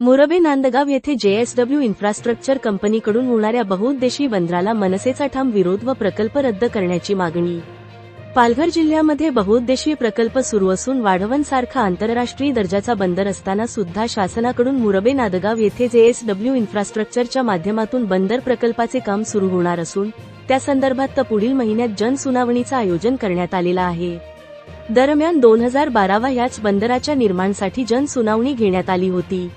मुरबे नांदगाव येथे JSW infrastructure कंपनीकडून होणाऱ्या बहुउद्देशी बंदराला मनसेचा ठाम विरोध व प्रकल्प रद्द करण्याची मागणी. पालघर जिल्ह्यामध्ये बहुउद्देशीय प्रकल्प सुरू असून वाढवण सारखा आंतरराष्ट्रीय दर्जाचा बंदर असताना सुद्धा शासनाकडून मुरबे नादगाव येथे जेएसडब्ल्यू इन्फ्रास्ट्रक्चरच्या माध्यमातून बंदर प्रकल्पाचे काम सुरू होणार असून त्या संदर्भात तर पुढील महिन्यात जनसुनावणीचं आयोजन करण्यात आलेलं आहे. दरम्यान दोन हजार बारावा याच बंदराच्या निर्माणासाठी जनसुनावणी घेण्यात आली होती.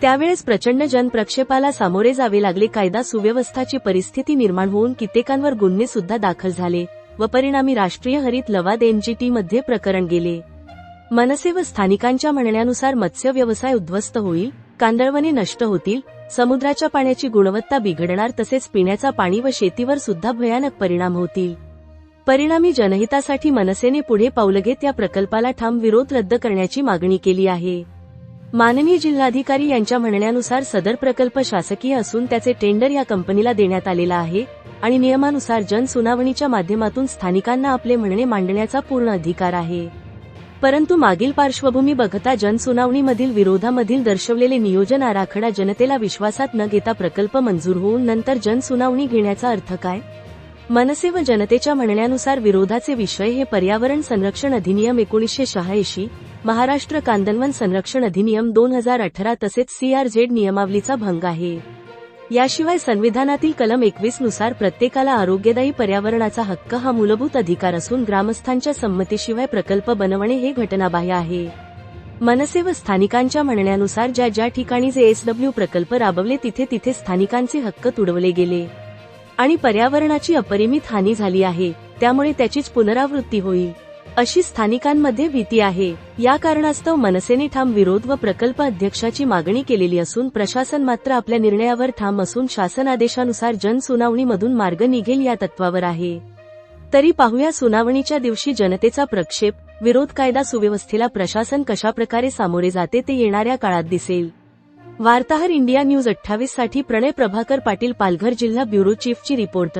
त्यावेळेस प्रचंड जनप्रक्षेपाला सामोरे जावे लागले. कायदा सुव्यवस्थाची परिस्थिती निर्माण होऊन कित्येकांवर गुन्हे सुद्धा दाखल झाले व परिणामी राष्ट्रीय हरित लवाद एनजीटी मध्ये प्रकरण गेले. मनसे व स्थानिकांच्या म्हणण्यानुसार मत्स्य व्यवसाय उद्ध्वस्त होईल कांदळवने नष्ट होतील समुद्राच्या पाण्याची गुणवत्ता बिघडणार तसेच पिण्याचा पाणी व शेतीवर सुद्धा भयानक परिणाम होतील. परिणामी जनहितासाठी मनसेने पुढे पावलं घेत या प्रकल्पाला ठाम विरोध रद्द करण्याची मागणी केली आहे. माननीय जिल्हाधिकारी यांच्या म्हणण्यानुसार सदर प्रकल्प शासकीय असून त्याचे टेंडर या कंपनीला देण्यात आलेला आहे आणि नियमानुसार जनसुनावणीच्या माध्यमातून स्थानिकांना आपले म्हणणे मांडण्याचा पूर्ण अधिकार आहे. परंतु मागील पार्श्वभूमी बघता जनसुनावणीमधील विरोधामधील दर्शवलेले नियोजन आराखडा जनतेला विश्वासात न घेता प्रकल्प मंजूर होऊन नंतर जनसुनावणी घेण्याचा अर्थ काय? मनसे व जनतेच्या म्हणण्यानुसार विरोधाचे विषय हे पर्यावरण संरक्षण अधिनियम एकोणीसशे शहाऐंशी महाराष्ट्र कांदनवन संरक्षण अधिनियम दोन हजार अठरा तसेच सीआरझेड नियमावलीचा भंग आहे. याशिवाय संविधानातील कलम एकवीसनुसार प्रत्येकाला आरोग्यदायी पर्यावरणाचा हक्क हा मूलभूत अधिकार असून ग्रामस्थांच्या संमतीशिवाय प्रकल्प बनवणे हे घटनाबाह्य आहे. मनसे व स्थानिकांच्या म्हणण्यानुसार ज्या ज्या ठिकाणी जे एसडब्ल्यू प्रकल्प राबवले तिथे तिथे स्थानिकांचे हक्क तुडवले गेले. आणि पर्यावरणाची अपरिमित हानी झाली आहे त्यामुळे त्याचीच पुनरावृत्ती होईल. अशी स्थानिकांमध्ये भीती आहे. या कारणास्तव मनसेने ठाम विरोध व प्रकल्प अध्यक्षाची मागणी केलेली असून प्रशासन मात्र आपल्या निर्णयावर ठाम असून शासन आदेशानुसार जनसुनावणीमधून मार्ग निघेल या तत्वावर आहे. तरी पाहूया सुनावणीच्या दिवशी जनतेचा प्रक्षेप विरोध कायदा सुव्यवस्थेला प्रशासन कशाप्रकारे सामोरे जाते ते येणाऱ्या काळात दिसेल. वार्ताहर इंडिया न्यूज अठ्ठावीससाठी प्रणय प्रभाकर पाटील पालघर जिल्हा ब्युरो चीफची रिपोर्ट